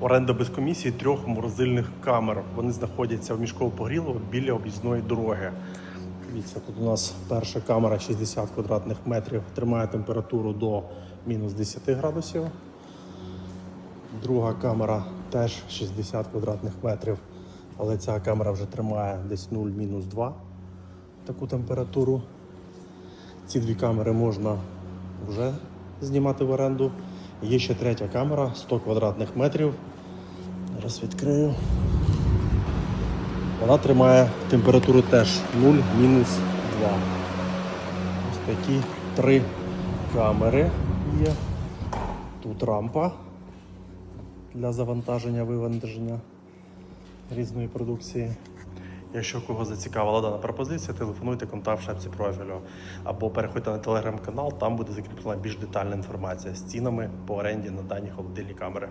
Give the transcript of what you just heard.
оренда без комісії трьох морозильних камер. Вони знаходяться в мішково погріло біля об'їзної дороги. Дивіться, тут у нас перша камера 60 квадратних метрів, тримає температуру до мінус 10 градусів. Друга камера теж 60 квадратних метрів, але ця камера вже тримає десь 0-2 таку температуру. Ці дві камери можна вже знімати в оренду. Є ще третя камера 100 квадратних метрів. Зараз відкрию. Вона тримає температуру теж 0-2. Ось такі три камери є. Тут рампа для завантаження, вивантаження різної продукції. Якщо кого зацікавила дана пропозиція, телефонуйте контакт в шапці профілю або переходьте на телеграм-канал, там буде закріплена більш детальна інформація з цінами по оренді на дані холодильні камери.